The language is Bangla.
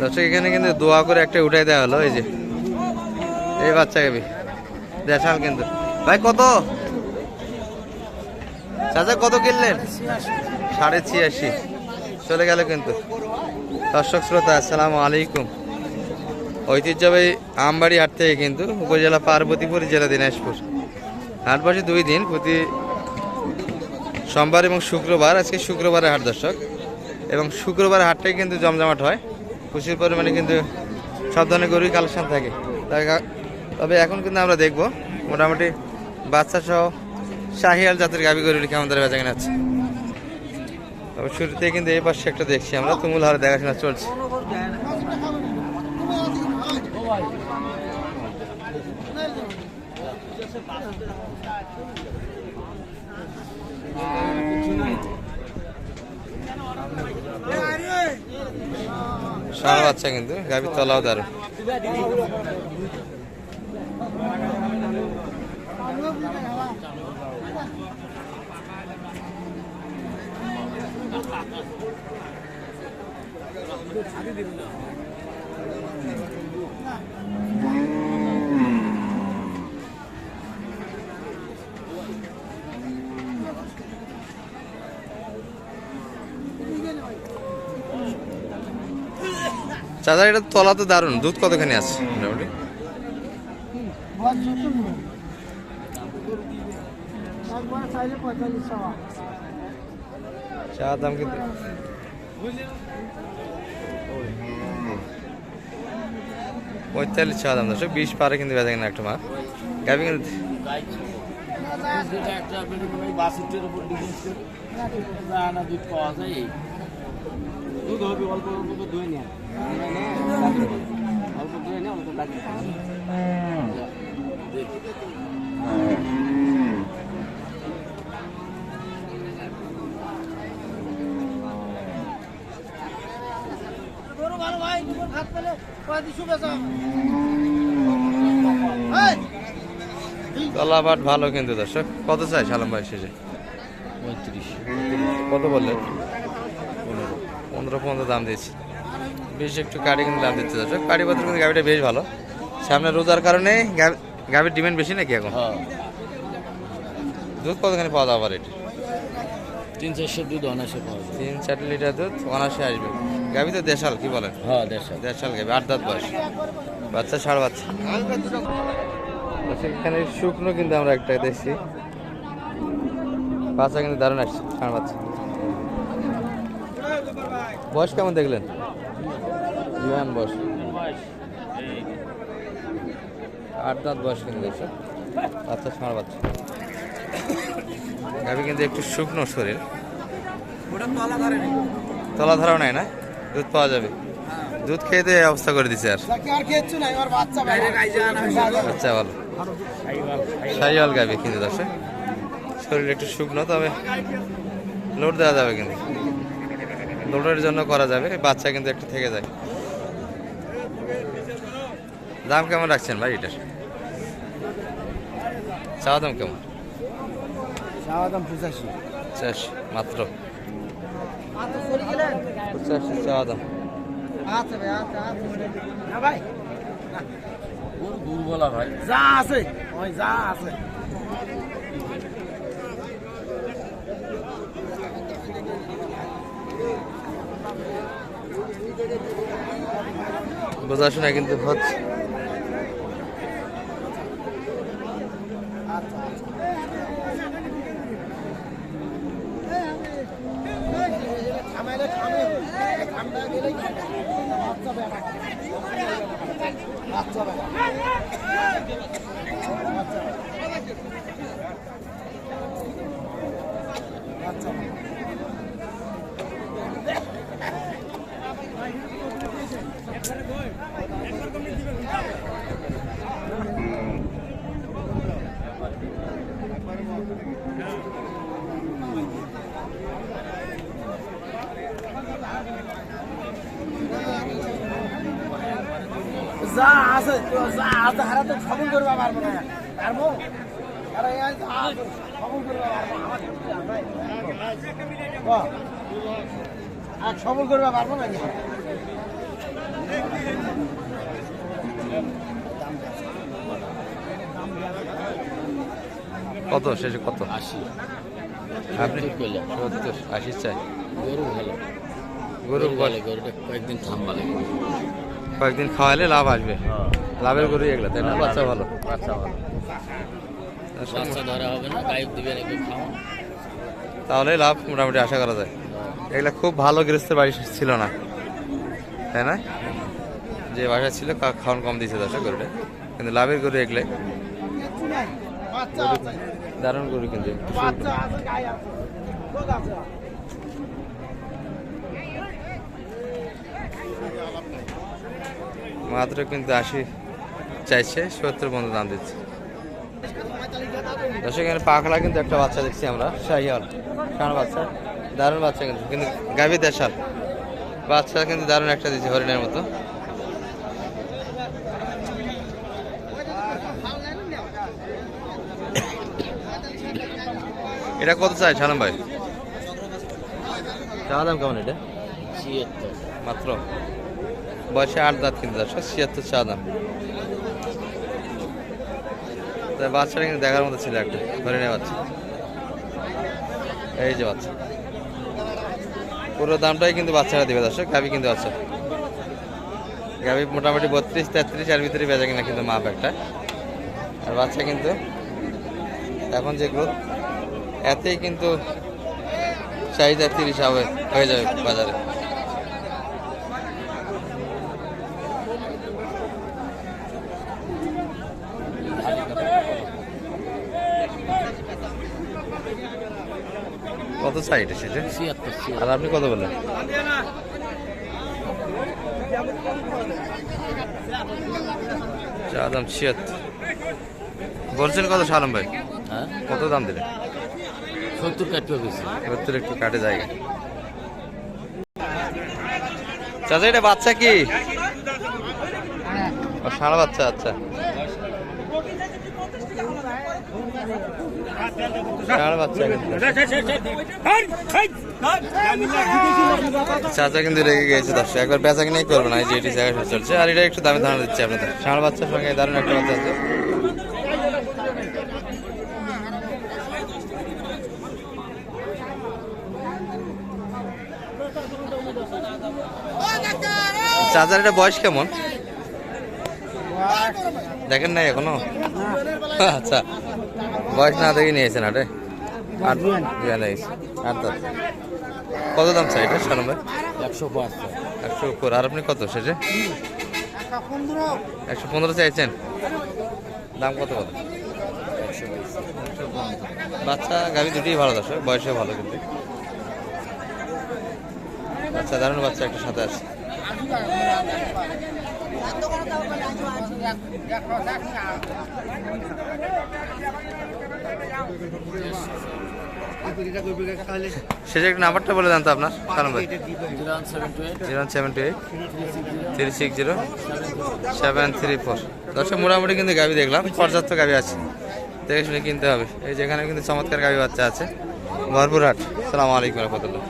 দর্শক, এখানে কিন্তু দোয়া করে একটা উঠাই দেওয়া হলো, এই যে। এই বাচ্চা গাবি। দেশাল কিন্তু। ভাই, কত? চাচা, কত কিনলেন? সাড়ে ছিয়াশি। চলে গেল কিন্তু। দর্শক, শ্রোতা, আসসালামু আলাইকুম। ঐতিহ্যবাহী আমবাড়ি হাট থেকে কিন্তু উপজেলা পার্বতীপুর, জেলা দিনাজপুর। হাট বসে দুই দিন, প্রতি সোমবার এবং শুক্রবার, আজকে শুক্রবারে হাট, দর্শক। এবং শুক্রবার হাটটাই কিন্তু জমজমাট হয়। প্রচুর পরিমাণে কিন্তু সব ধরনের গরুই কালেকশন থাকে। তবে এখন কিন্তু আমরা দেখব মোটামুটি বাচ্চা সহ শাহিয়াল জাতের গাভি গরুর কেমন ধরে বেচা কেনা আছে তবে শুরুতে কিন্তু এই পাশে একটা দেখছি আমরা, তুমুল হারে দেখাশোনা চলছে। সারা বাচ্চা কিন্তু গাভির তলাও দারুণ চাচা, এটা তলা তো দারুণ। দুধ কতখানি আছে? মোটামুটি? চা দাম কিন্তু পঁয়তাল্লিশ চা দাম দশ বিশ পারে কিন্তু বেচা কিনা একটা মা গাবি কিন্তু দুধ হবে, অল্প অল্প তো ধুয়ে নেয় লাগে ভালো কিন্তু দর্শক। কত চাই সালাম ভাই শেষে? পঁয়ত্রিশ। কত বললেন? পনেরো। পনেরো দাম দিয়েছি। বেশ একটু গাড়ি কিন্তু দাম দিচ্ছে দর্শক। কাটি পত্র কিন্তু গাড়িটা বেশ ভালো। সামনে রোজার কারণে গা- গাভীর ডিমান্ড বেশি নাকি এখন? হ্যাঁ। দুধ কতখানি পাওয়া যাবে এটি তিন চারশো দুধ অনায়াসে পাওয়া যায় তিন চার লিটার দুধ অনাসে আসবে। গাভী তো দেশাল কি বলেন? হ্যাঁ দেড়শো দেড়শাল গাভী আট দাঁত বয়স। বাচ্চা ষাড় বাচ্চা। আচ্ছা, এখানে শুকনো কিন্তু আমরা একটা দেখছি। বাচ্চা কিন্তু দারুণ আসছে ষাঁড় বাচ্চা। বয়স কেমন দেখলেন? জুয়ান বয়স। আট দাঁত বয়স কিন্তু দেখছ বাচ্চা ষাঁড় বাচ্চা। গাভী কিন্তু একটু শুকনো শরীর। তলা ধরাও নাই না? দুধ পাওয়া যাবে। দুধ খেয়ে অবস্থা করে দিছে আর। আচ্ছা ভালো। সাইওয়াল গাবি কিন্তু দর্শক। শরীর একটু শুকনো, তবে লোড দেওয়া যাবে কিন্তু। লোডের জন্য করা যাবে বাচ্চা কিন্তু একটু থেকে যায়। দাম কেমন রাখছেন ভাই এটার? চাওয়া দাম কেমন? চাওয়া দাম পঁচাশি। পঁচাশি মাত্র? পঁচাশি চাওয়া দাম। ভাই। যা আছে ওই যা আছে। বোঝাশোনা কিন্তু হচ্ছে। যা আছে তো যা আছে হারা তো খবর করবা পারব না পারব আরে এই যা খবর করবা পারব আমার বাহ। আর সবল করবে পারব না কত? শেষে কত? আশি। আপনি? সত্তর আশি চাই। গরু ভালো। গরু বলে গরুটা কয়েকদিন থামবা লাগে কয়েকদিন খাওয়ালে লাভ আসবে। লাভের গরু এগুলো তাই না? বাচ্চা ভালো। বাচ্চা ভালো। বাচ্চা ধরা হবে না গায়েব দিবে নাকি খাওয়া। তাহলে লাভ মোটামুটি আশা করা যায়। এগুলা খুব ভালো গৃহস্থের বাড়ি ছিল না। তাই না? যে বাসা ছিল খাওয়ান কম দিয়েছে দশা গরুটা। কিন্তু লাভের গরু এগুলো দারুণ গরু কিন্তু। মাত্র কিন্তু আশি চাইছে সত্তর বন্ধু দাম দিচ্ছে। দর্শক এখানে পাখলা কিন্তু একটা বাচ্চা দেখছি আমরা শাহিয়াল কারণ বাচ্চা দারুণ বাচ্চা কিন্তু কিন্তু গাভি দেশাল। বাচ্চা কিন্তু দারুণ একটা দিচ্ছে হরিণের মতো। এটা কত চাই সালাম ভাই? চাওয়া দাম কেমন এটা? মাত্র? বয়সে আট দাঁত কিন্তু দর্শক, ছিয়াত্তর চা দাম। বাচ্চাটা কিন্তু দেখার মতো ছিল একটা, ধরে নেওয়া বাচ্চা। এই যে বাচ্চা। পুরো দামটাই কিন্তু বাচ্চারা দিবে দর্শক গাবি কিন্তু বাচ্চা গাবি মোটামুটি বত্রিশ, তেত্রিশ এর ভিতরে বেজা কিনা কিন্তু মাপ একটা। আর বাচ্চা কিন্তু এখন যে যেগুলো, এতেই কিন্তু চাহিদা তিরিশ হবে, হয়ে যাবে বাজারে। কত চাই এটা সেটা? আর আপনি কত বললেন? চা দাম ছিয়াত্তর। বলছেন কত সালাম ভাই? হ্যাঁ? কত দাম দিলেন? সত্তর কাটতে সত্তর একটু কাটে জায়গা। চাচা এটা বাচ্চা কি? ষাঁড় বাচ্চা আচ্ছা। চাচা কিন্তু রেগে গিয়েছে দর্শক, একবার বেচা কিনাই করবে না যে এটি জায়গায় চলছে। আর এটা একটু দামে ধারণা দিচ্ছে আপনাদের। ষাঁড় বাচ্চার সঙ্গে দারুণ একটা বাচ্চা আছে। চাচার এটা বয়স কেমন? দেখেন নাই এখনও? আচ্ছা। বয়স না দেখে নিয়েছেন আটে আট আট কত দাম চাই এটা সালাম ভাই একশো একশো উপর আর আপনি কত শেষে? একশো পনেরো চাইছেন? দাম কত কত? বাচ্চা গাভি দুটোই ভালো দর্শক বয়সে ভালো কিন্তু। বাচ্চা দারুণ বাচ্চা একটা সাথে আছে। শেষে একটা নাম্বারটা বলে দেন তো আপনার সালাম ভাই zero seven two eight. Three six zero, seven three four. দর্শক, মোটামুটি কিন্তু গাভি দেখলাম, পর্যাপ্ত গাভি আছে। দেখে শুনে কিনতে হবে। এই যেখানে কিন্তু চমৎকার গাভি বাচ্চা আছে। ভরপুর হাট। সালাম আলাইকুম রহমতুল্লাহ।